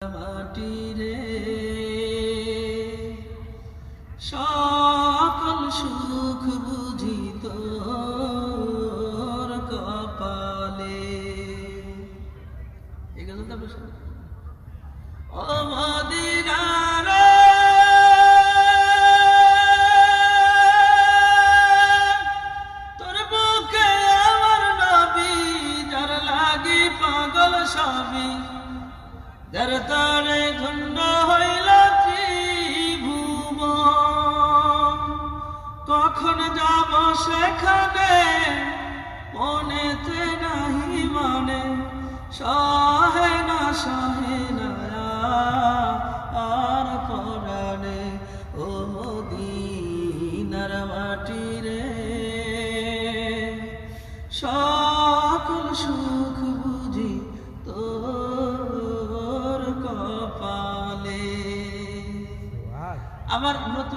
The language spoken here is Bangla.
মাটি রে সকল সুখ বুঝি তোর কপালে। এই গজলটা বেশ ও যার পাগল সবই যার তারে ধন্য হইল ত্রিভুব কখন যাব সেখানে? মনেতে নাহি মানে সহে না সহে না, আর পরাণে। ও মদিনার মাটি রে সকল সুখ আমার নতুন